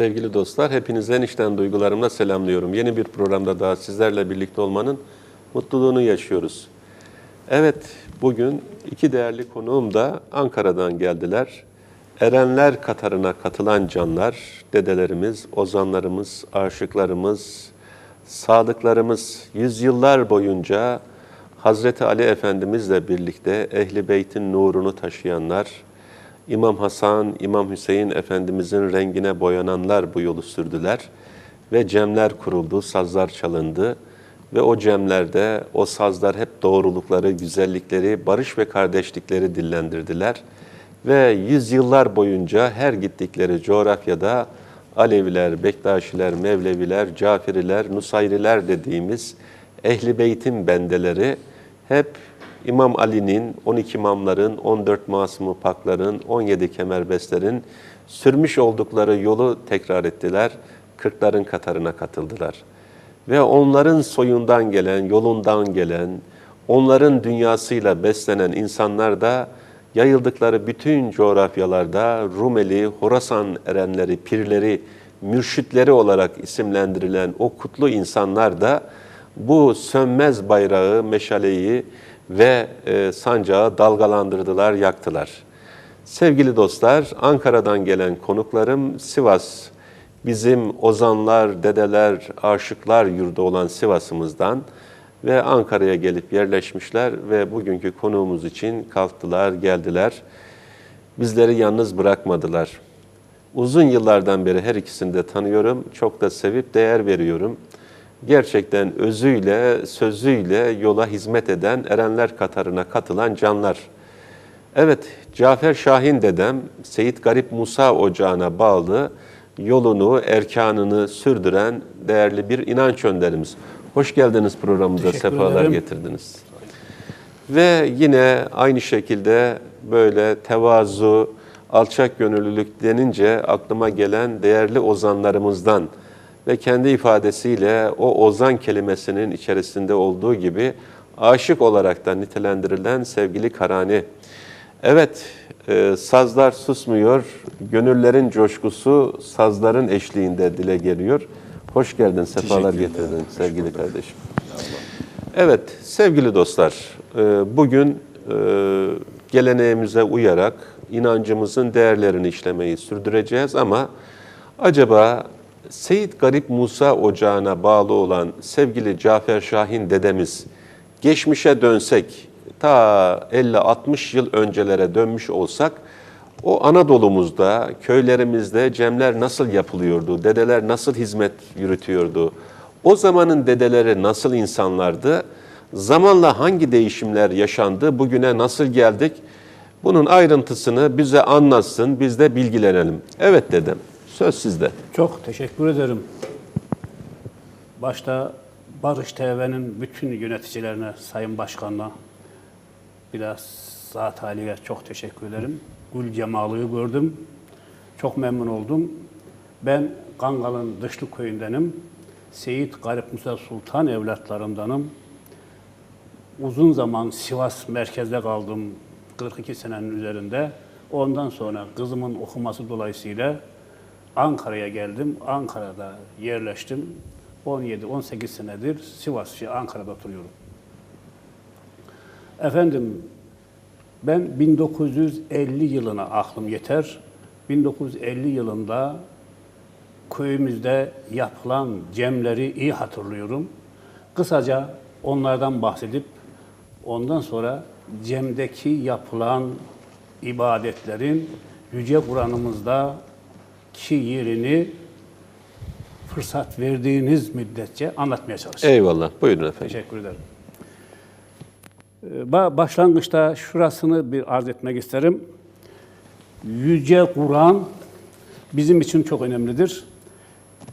Sevgili dostlar, hepinizden içten duygularımla selamlıyorum. Yeni bir programda daha sizlerle birlikte olmanın mutluluğunu yaşıyoruz. Evet, bugün iki değerli konuğum da Ankara'dan geldiler. Erenler Katarına katılan canlar, dedelerimiz, ozanlarımız, aşıklarımız, sadıklarımız yüzyıllar boyunca Hazreti Ali Efendimizle birlikte Ehli Beyt'in nurunu taşıyanlar, İmam Hasan, İmam Hüseyin Efendimizin rengine boyananlar bu yolu sürdüler ve cemler kuruldu, sazlar çalındı ve o cemlerde o sazlar hep doğrulukları, güzellikleri, barış ve kardeşlikleri dillendirdiler ve yüzyıllar boyunca her gittikleri coğrafyada Aleviler, Bektaşiler, Mevleviler, Cafiriler, Nusayriler dediğimiz Ehli Beyt'in bendeleri hep İmam Ali'nin, 12 imamların, 14 masum pakların, 17 kemerbestlerin sürmüş oldukları yolu tekrar ettiler. Kırkların katarına katıldılar. Ve onların soyundan gelen, yolundan gelen, onların dünyasıyla beslenen insanlar da yayıldıkları bütün coğrafyalarda Rumeli, Horasan erenleri, pirleri, mürşitleri olarak isimlendirilen o kutlu insanlar da bu sönmez bayrağı, meşaleyi ve e, sancağı dalgalandırdılar, yaktılar. Sevgili dostlar, Ankara'dan gelen konuklarım Sivas, bizim ozanlar, dedeler, aşıklar yurdu olan Sivas'ımızdan ve Ankara'ya gelip yerleşmişler ve bugünkü konuğumuz için kalktılar, geldiler. Bizleri yalnız bırakmadılar. Uzun yıllardan beri her ikisini de tanıyorum. Çok da sevip değer veriyorum. Gerçekten özüyle, sözüyle yola hizmet eden erenler katarına katılan canlar. Evet, Cafer Şahin dedem, Seyit Garip Musa Ocağı'na bağlı yolunu, erkanını sürdüren değerli bir inanç önderimiz. Hoş geldiniz programımıza, sefalar ederim. getirdiniz. Ve yine aynı şekilde böyle tevazu, alçak gönüllülük denince aklıma gelen değerli ozanlarımızdan ve kendi ifadesiyle o ozan kelimesinin içerisinde olduğu gibi aşık olarak da nitelendirilen sevgili Karani. Evet, e, sazlar susmuyor, gönüllerin coşkusu sazların eşliğinde dile geliyor. Hoş geldin, sefalar getirdin sevgili kardeşim. Evet, sevgili dostlar, e, bugün e, geleneğimize uyarak inancımızın değerlerini işlemeyi sürdüreceğiz ama acaba Seyit Garip Musa Ocağı'na bağlı olan sevgili Cafer Şahin dedemiz geçmişe dönsek, ta 50-60 yıl öncelere dönmüş olsak, o Anadolu'muzda, köylerimizde cemler nasıl yapılıyordu, dedeler nasıl hizmet yürütüyordu, o zamanın dedeleri nasıl insanlardı, zamanla hangi değişimler yaşandı, bugüne nasıl geldik, bunun ayrıntısını bize anlatsın, biz de bilgilenelim. Evet dedem, söz sizde. Çok teşekkür ederim. Başta Barış TV'nin bütün yöneticilerine, Sayın Başkanına, biraz Zat Ali'ye çok teşekkür ederim. Gül Cemalı'yı gördüm. Çok memnun oldum. Ben Kangal'ın Dışlı köyündenim. Seyit Garip Musa Sultan evlatlarındanım. Uzun zaman Sivas merkezde kaldım. 42 senenin üzerinde. Ondan sonra kızımın okuması dolayısıyla Ankara'ya geldim. Ankara'da yerleştim. 17-18 senedir Sivasçı Ankara'da oturuyorum. Efendim ben 1950 yılına aklım yeter. 1950 yılında köyümüzde yapılan cemleri iyi hatırlıyorum. Kısaca onlardan bahsedip ondan sonra cemdeki yapılan ibadetlerin Yüce Kur'an'ımızda ki yerini fırsat verdiğiniz müddetçe anlatmaya çalışacağım. Eyvallah, buyurun efendim. Teşekkür ederim. Ee, ba- Başlangıçta şurasını bir arz etmek isterim. Yüce Kur'an bizim için çok önemlidir.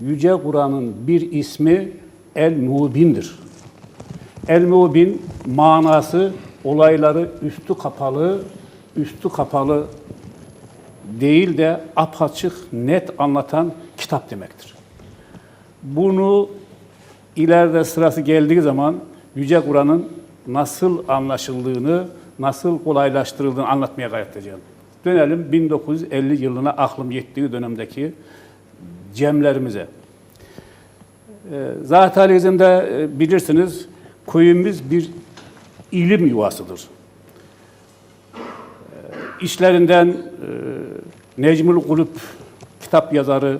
Yüce Kur'an'ın bir ismi El-Mubin'dir. El-Mubin manası olayları üstü kapalı, üstü kapalı değil de apaçık, net anlatan kitap demektir. Bunu ileride sırası geldiği zaman Yüce Kur'an'ın nasıl anlaşıldığını, nasıl kolaylaştırıldığını anlatmaya gayret edeceğim. Dönelim 1950 yılına aklım yettiği dönemdeki cemlerimize. E, Zat Ali'zinde e, bilirsiniz köyümüz bir ilim yuvasıdır. İşlerinden e, Necmül Kulüp kitap yazarı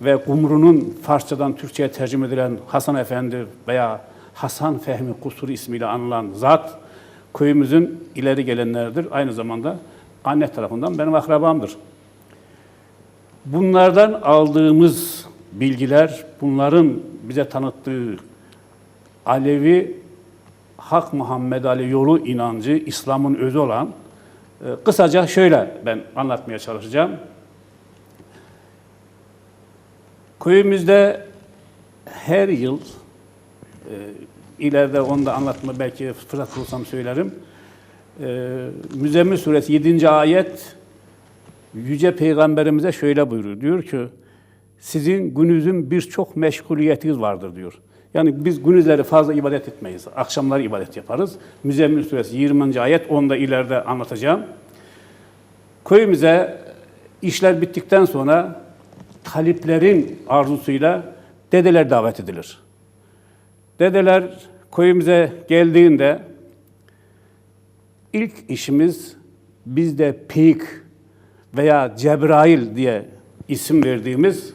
ve Kumru'nun Farsçadan Türkçe'ye tercüme edilen Hasan Efendi veya Hasan Fehmi Kusuri ismiyle anılan zat köyümüzün ileri gelenleridir. Aynı zamanda anne tarafından benim akrabamdır. Bunlardan aldığımız bilgiler, bunların bize tanıttığı Alevi Hak Muhammed Ali yolu inancı, İslam'ın özü olan, kısaca şöyle ben anlatmaya çalışacağım. Köyümüzde her yıl, e, ileride onu da anlatma belki fırsat bulursam söylerim. E, Müzzemmil Suresi 7. ayet Yüce Peygamberimize şöyle buyuruyor. Diyor ki, sizin gününüzün birçok meşguliyetiniz vardır diyor. Yani biz günüzleri fazla ibadet etmeyiz. Akşamları ibadet yaparız. Müzzemmil Suresi 20. ayet, onu da ileride anlatacağım. Köyümüze işler bittikten sonra taliplerin arzusuyla dedeler davet edilir. Dedeler köyümüze geldiğinde ilk işimiz bizde peyk veya Cebrail diye isim verdiğimiz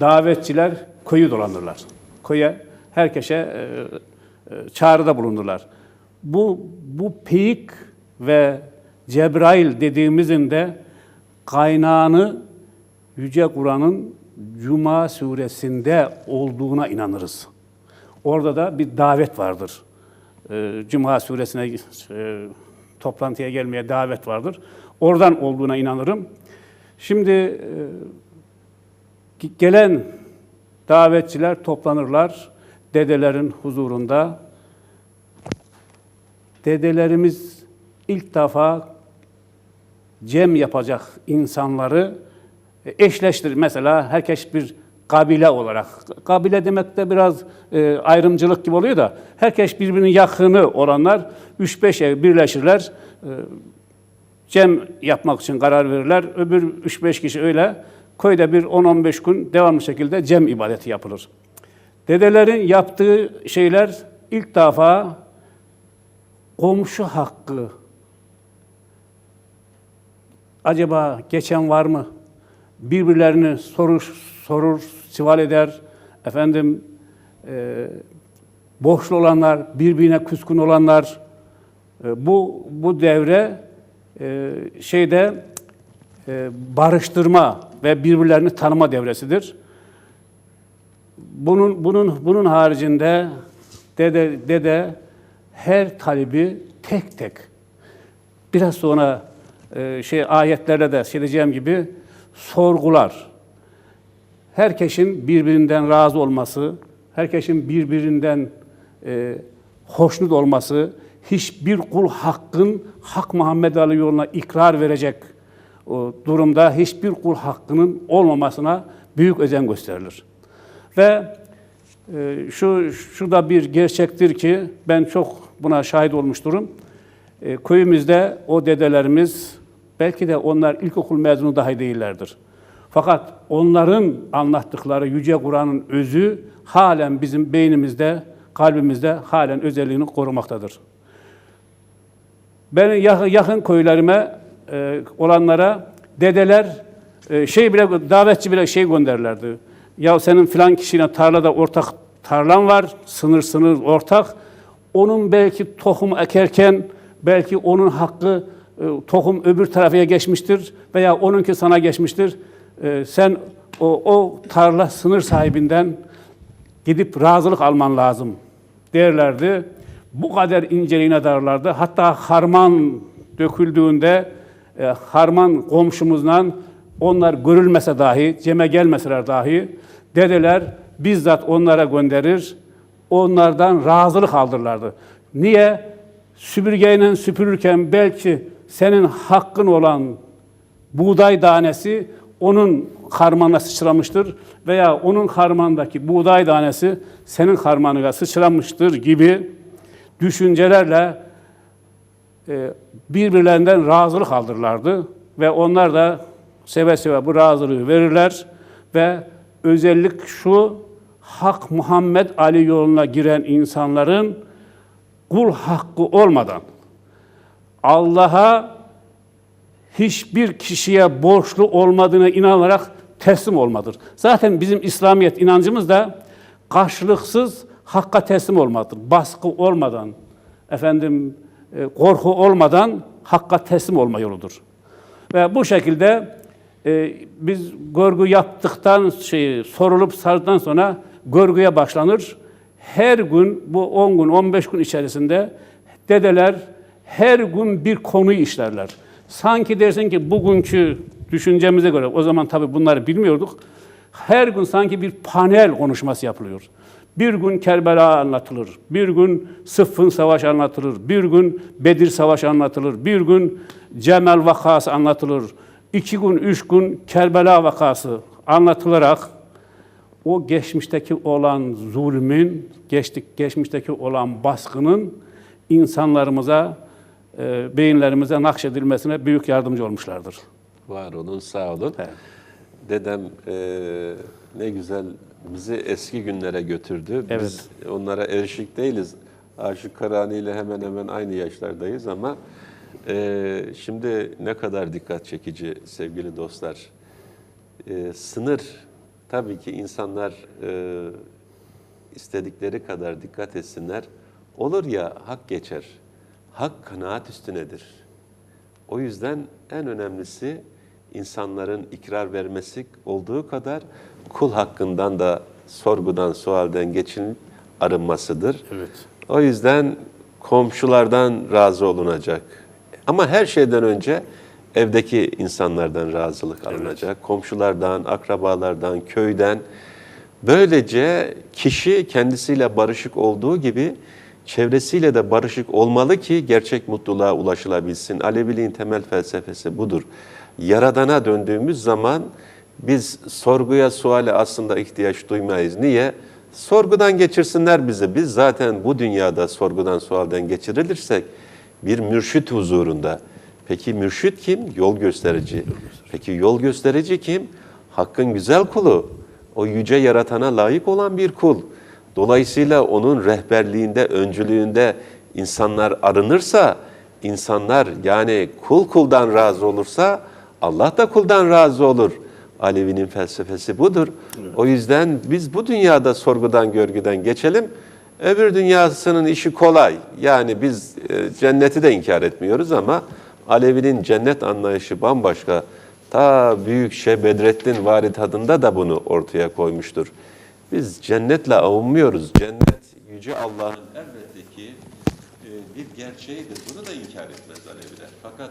davetçiler köyü dolanırlar. Köye herkese e, e, çağrıda bulunurlar. Bu bu peyk ve Cebrail dediğimizin de kaynağını Yüce Kur'an'ın Cuma suresinde olduğuna inanırız. Orada da bir davet vardır. Ee, Cuma suresine e, toplantıya gelmeye davet vardır. Oradan olduğuna inanırım. Şimdi e, gelen davetçiler toplanırlar dedelerin huzurunda. Dedelerimiz ilk defa cem yapacak insanları eşleştirir. Mesela herkes bir kabile olarak. Kabile demek de biraz e, ayrımcılık gibi oluyor da herkes birbirinin yakını olanlar 3-5 ev birleşirler. E, cem yapmak için karar verirler. Öbür 3-5 kişi öyle köyde bir 10-15 gün devamlı şekilde cem ibadeti yapılır. Dedelerin yaptığı şeyler ilk defa komşu hakkı. Acaba geçen var mı? Birbirlerini sorur, sorur, sival eder. Efendim, e, borçlu olanlar, birbirine küskün olanlar. E, bu bu devre e, şeyde e, barıştırma ve birbirlerini tanıma devresidir. Bunun bunun bunun haricinde dede dede her talibi tek tek biraz sonra e, şey ayetlerle de söyleyeceğim gibi sorgular. Herkesin birbirinden razı olması, herkesin birbirinden e, hoşnut olması, hiçbir kul hakkın Hak Muhammed Ali yoluna ikrar verecek durumda hiçbir kul hakkının olmamasına büyük özen gösterilir. Ve e, şu, şu da bir gerçektir ki ben çok buna şahit olmuşturum. E, köyümüzde o dedelerimiz belki de onlar ilkokul mezunu dahi değillerdir. Fakat onların anlattıkları Yüce Kur'an'ın özü halen bizim beynimizde, kalbimizde halen özelliğini korumaktadır. Ben yakın, yakın köylerime e, olanlara dedeler e, şey bile davetçi bile şey gönderlerdi. Ya senin filan kişiyle tarlada ortak tarlan var, sınır sınır ortak. Onun belki tohum ekerken belki onun hakkı e, tohum öbür tarafa geçmiştir veya onunki sana geçmiştir. E, sen o, o tarla sınır sahibinden gidip razılık alman lazım derlerdi. Bu kadar inceliğine darlardı. Hatta harman döküldüğünde e, harman komşumuzdan onlar görülmese dahi, ceme gelmeseler dahi dedeler bizzat onlara gönderir, onlardan razılık aldırlardı. Niye? Süpürgeyle süpürürken belki senin hakkın olan buğday tanesi onun harmanına sıçramıştır veya onun harmandaki buğday tanesi senin harmanına sıçramıştır gibi düşüncelerle birbirlerinden razılık aldırlardı ve onlar da seve seve bu razılığı verirler ve özellik şu, Hak Muhammed Ali yoluna giren insanların kul hakkı olmadan Allah'a hiçbir kişiye borçlu olmadığına inanarak teslim olmadır. Zaten bizim İslamiyet inancımız da karşılıksız hakka teslim olmadır. Baskı olmadan, efendim e, korku olmadan hakka teslim olma yoludur. Ve bu şekilde e, biz görgü yaptıktan şey sorulup sardıktan sonra görgüye başlanır. Her gün bu 10 gün 15 gün içerisinde dedeler her gün bir konuyu işlerler. Sanki dersin ki bugünkü düşüncemize göre o zaman tabii bunları bilmiyorduk. Her gün sanki bir panel konuşması yapılıyor. Bir gün Kerbela anlatılır, bir gün Sıffın Savaşı anlatılır, bir gün Bedir Savaşı anlatılır, bir gün Cemal vakası anlatılır, iki gün, üç gün Kerbela vakası anlatılarak o geçmişteki olan zulmün, geçtik, geçmişteki olan baskının insanlarımıza, e, beyinlerimize nakşedilmesine büyük yardımcı olmuşlardır. Var olun, sağ olun. Evet. Dedem e, ne güzel bizi eski günlere götürdü. Biz onlara erişik değiliz. Aşık Karani ile hemen hemen aynı yaşlardayız ama e, şimdi ne kadar dikkat çekici sevgili dostlar. E, sınır tabii ki insanlar e, istedikleri kadar dikkat etsinler. Olur ya hak geçer. Hak kanaat üstünedir. O yüzden en önemlisi insanların ikrar vermesi olduğu kadar kul hakkından da sorgudan, sualden geçin arınmasıdır. Evet. O yüzden komşulardan razı olunacak. Ama her şeyden önce evdeki insanlardan razılık alınacak. Komşulardan, akrabalardan, köyden. Böylece kişi kendisiyle barışık olduğu gibi çevresiyle de barışık olmalı ki gerçek mutluluğa ulaşılabilsin. Aleviliğin temel felsefesi budur. Yaradana döndüğümüz zaman biz sorguya, suale aslında ihtiyaç duymayız. Niye? Sorgudan geçirsinler bizi. Biz zaten bu dünyada sorgudan, sualden geçirilirsek bir mürşit huzurunda. Peki mürşit kim? Yol gösterici. Peki yol gösterici kim? Hakkın güzel kulu. O yüce yaratana layık olan bir kul. Dolayısıyla onun rehberliğinde, öncülüğünde insanlar arınırsa, insanlar yani kul kuldan razı olursa Allah da kuldan razı olur. Alevi'nin felsefesi budur. O yüzden biz bu dünyada sorgudan görgüden geçelim. Öbür dünyasının işi kolay. Yani biz e, cenneti de inkar etmiyoruz ama Alevi'nin cennet anlayışı bambaşka. Ta büyük Şeyh Bedrettin Varid adında da bunu ortaya koymuştur. Biz cennetle avunmuyoruz. Cennet Yüce Allah'ın elbette ki e, bir gerçeğidir. Bunu da inkar etmez Aleviler. Fakat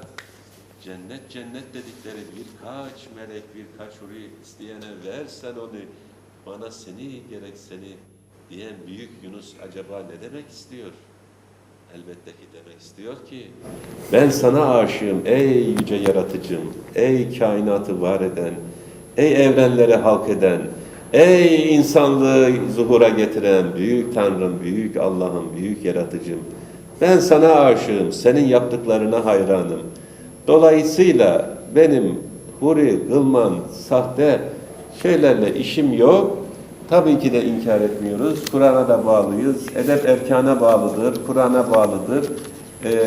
cennet cennet dedikleri birkaç melek, birkaç huri isteyene versen onu, bana seni gerek seni diyen büyük Yunus acaba ne demek istiyor? Elbette ki demek istiyor ki ben sana aşığım ey yüce yaratıcım, ey kainatı var eden, ey evrenleri halk eden, ey insanlığı zuhura getiren büyük Tanrım, büyük Allah'ım, büyük yaratıcım. Ben sana aşığım, senin yaptıklarına hayranım. Dolayısıyla benim huri, gılman, sahte şeylerle işim yok. Tabii ki de inkar etmiyoruz. Kur'an'a da bağlıyız. Edep erkana bağlıdır, Kur'an'a bağlıdır. Ee,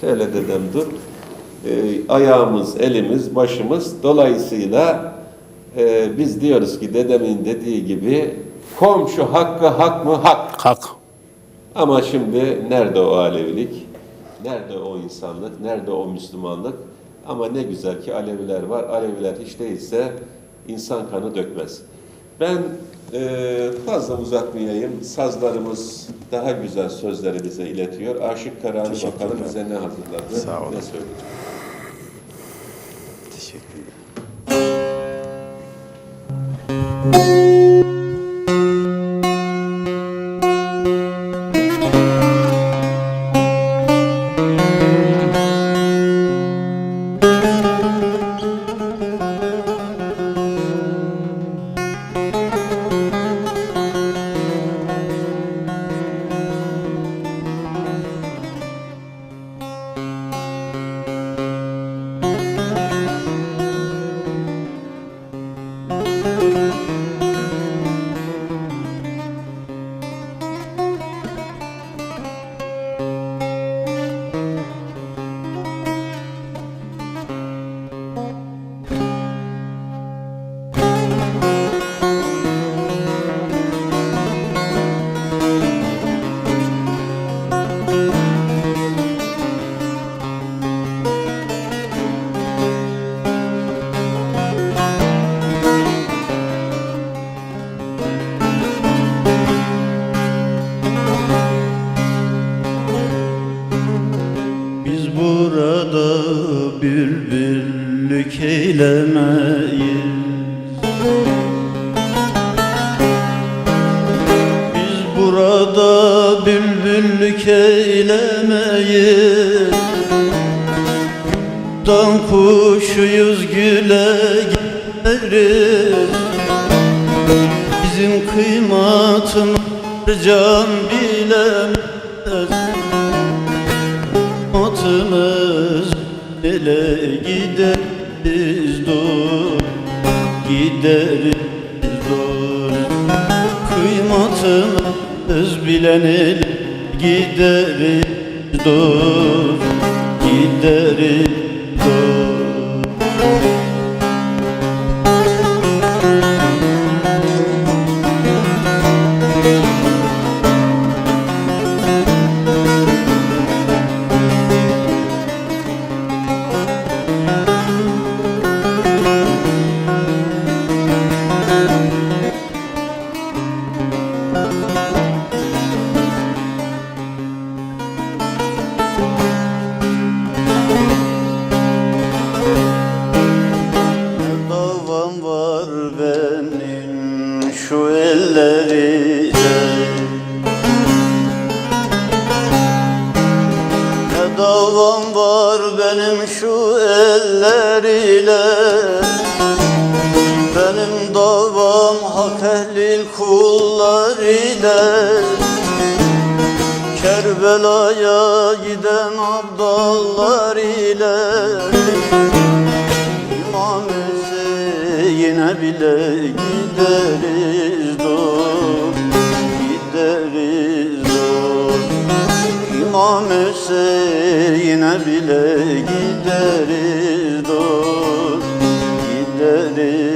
şöyle dedem dur. Ee, ayağımız, elimiz, başımız. Dolayısıyla e, biz diyoruz ki dedemin dediği gibi komşu hakkı hak mı? Hak. Hak. Ama şimdi nerede o Alevilik? Nerede o insanlık? Nerede o Müslümanlık? Ama ne güzel ki Aleviler var. Aleviler hiç değilse insan kanı dökmez. Ben e, fazla uzatmayayım. Sazlarımız daha güzel sözleri bize iletiyor. Aşık Karani bakalım bize ne hazırladı, Sağ olun. ne söyleyecek. Teşekkürler. bilemeyiz. Biz burada bülbüllük eylemeyiz. Dan kuşuyuz güle gideriz Bizim kıymatımız harca gideriz dur Gideriz dur. Kıymatımız bilen el gideriz dur Gideriz dur bile gideriz dur Gideriz dur İmam Hüseyin'e bile gideriz dur Gideriz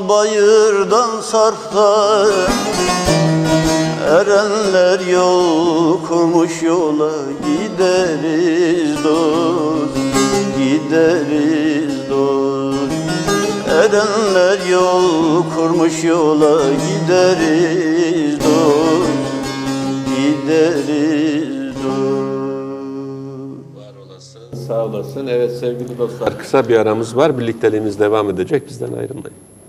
usanmaz bayırdan sarptan Erenler yol kurmuş yola gideriz dost Gideriz dost Erenler yol kurmuş yola gideriz dost Gideriz dost Var olasın. Sağ olasın. Evet sevgili dostlar kısa bir aramız var. Birlikteliğimiz devam edecek. Bizden ayrılmayın.